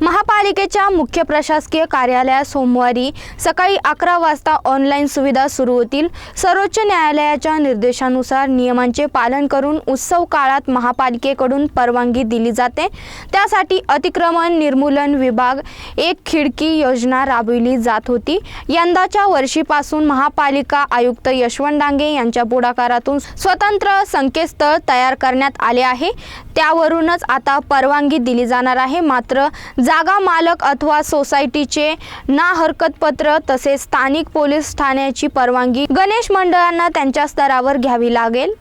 महापालिकेच्या मुख्य प्रशासकीय कार्यालयात सोमवारी सकाळी अकरा वाजता ऑनलाईन सुविधा सुरू होतील. सर्वोच्च न्यायालयाच्या निर्देशानुसार नियमांचे पालन करून उत्सव काळात महापालिकेकडून परवानगी दिली जाते. त्यासाठी अतिक्रमण निर्मूलन विभाग एक खिडकी योजना राबविली जात होती. यंदाच्या वर्षीपासून महापालिका आयुक्त यशवंत डांगे यांच्या पुढाकारातून स्वतंत्र संकेतस्थळ तयार करण्यात आले आहे. त्यावरूनच आता परवानगी दिली जाणार आहे. मात्र जागा मालक अथवा सोसायटीचे ना हरकत पत्र तसेच स्थानिक पोलीस ठाण्याची परवानगी गणेश मंडळांना त्यांच्या स्तरावर घ्यावी लागेल.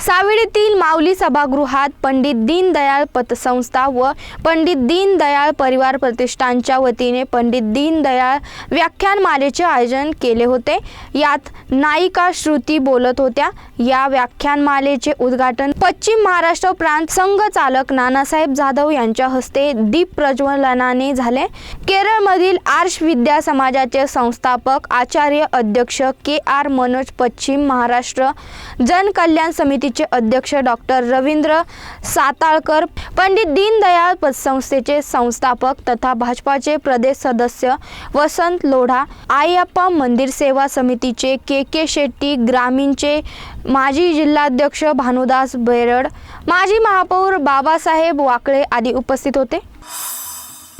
सावेडीतील माऊली सभागृहात पंडित दीनदयाळ पतसंस्था व पंडित दीनदयाळ परिवार प्रतिष्ठानच्या वतीने पंडित दीनदयाळ व्याख्यानमालेचे आयोजन केले होते. यात नायिका श्रुती बोलत होत्या. या व्याख्यानमालेचे उद्घाटन पश्चिम महाराष्ट्र प्रांत संघ चालक नानासाहेब जाधव यांच्या हस्ते दीप प्रज्वलनाने झाले. केरळमधील आर्ष विद्या समाजाचे संस्थापक आचार्य अध्यक्ष के आर मनोज पश्चिम महाराष्ट्र जनकल्याण समिती समितीचे अध्यक्ष डॉक्टर रवींद्र साताळकर पंडित दीनदयाळ पतसंस्थेचे संस्थापक तथा भाजपाचे प्रदेश सदस्य वसंत लोढा आयप्पा मंदिर सेवा समितीचे के के शेट्टी ग्रामीणचे माजी जिल्हाध्यक्ष भानुदास बेरड माजी महापौर बाबासाहेब वाकळे आदी उपस्थित होते.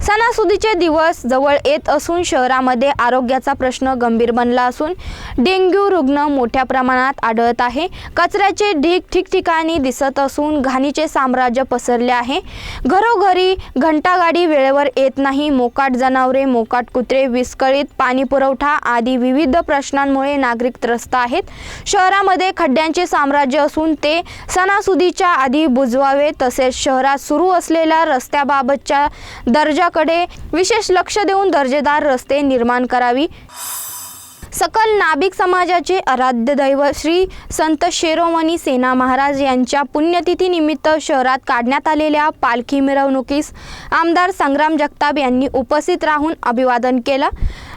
सणासुदीचे दिवस जवळ येत असून शहरामध्ये आरोग्याचा प्रश्न गंभीर बनला असून डेंग्यू रुग्ण मोठ्या प्रमाणात आढळत आहे. कचऱ्याचे ढीग ठिकठिकाणी दिसत असून घाणीचे साम्राज्य पसरले आहे. घरोघरी घंटागाडी वेळेवर येत नाही. मोकाट जनावरे मोकाट कुत्रे विस्कळीत पाणी पुरवठा आदी विविध प्रश्नांमुळे नागरिक त्रस्त आहेत. शहरामध्ये खड्ड्यांचे साम्राज्य असून ते सणासुदीच्या आधी बुजवावे तसेच शहरात सुरू असलेल्या रस्त्याबाबतच्या दर्जाकडे विशेष लक्ष देऊन दर्जेदार रस्ते निर्माण करावी. सकल नाभिक समाजाचे आराध्य दैव श्री संत शिरोमणी सेना महाराज यांच्या पुण्यतिथीनिमित्त शहरात काढण्यात आलेल्या पालखी मिरवणुकीस आमदार संग्राम जगताप यांनी उपस्थित राहून अभिवादन केलं.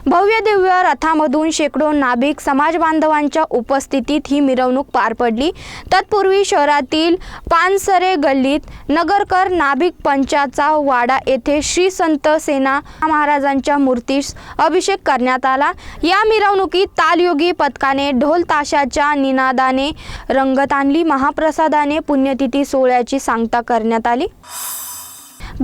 भव्य दिव्य रथामधून शेकडो नाभिक समाज बांधवांच्या उपस्थितीत ही मिरवणूक पार पडली. तत्पूर्वी शहरातील पानसरे गल्लीत नगरकर नाभिक पंचाचा वाडा येथे श्री संत सेना महाराजांच्या मूर्तीस अभिषेक करण्यात आला. या मिरवणुकीत तालयोगी पथकाने ढोल ताशाच्या निनादाने रंगत आणली. महाप्रसादाने पुण्यतिथी सोहळ्याची सांगता करण्यात आली.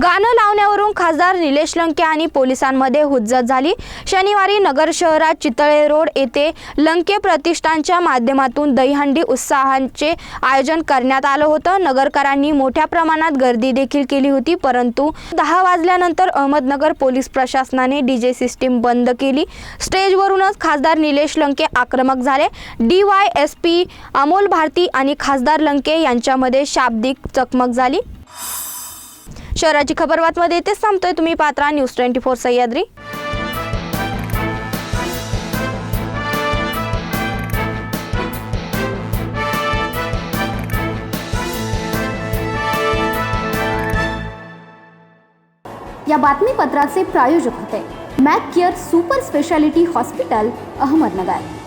गाणं लावण्यावरून खासदार निलेश लंके आणि पोलिसांमध्ये हुज्जत झाली. शनिवारी नगर शहरात चितळे रोड येथे लंके प्रतिष्ठानच्या माध्यमातून दहीहंडी उत्साहांचे आयोजन करण्यात आलं होतं. नगरकरांनी मोठ्या प्रमाणात गर्दी देखील केली होती परंतु दहा वाजल्यानंतर अहमदनगर पोलीस प्रशासनाने डीजे सिस्टीम बंद केली. स्टेजवरूनच खासदार निलेश लंके आक्रमक झाले. D Y S P Amol Bharati आणि खासदार लंके यांच्यामध्ये शाब्दिक चकमक झाली. शहराची खबर बातमध्ये येथेच थांबतोय तुम्ही पात्रा न्यूज ट्वेंटी फोर सह्याद्री. या बातमीपत्राचे प्रायोजक होते. Mac care super speciality hospital Ahmednagar.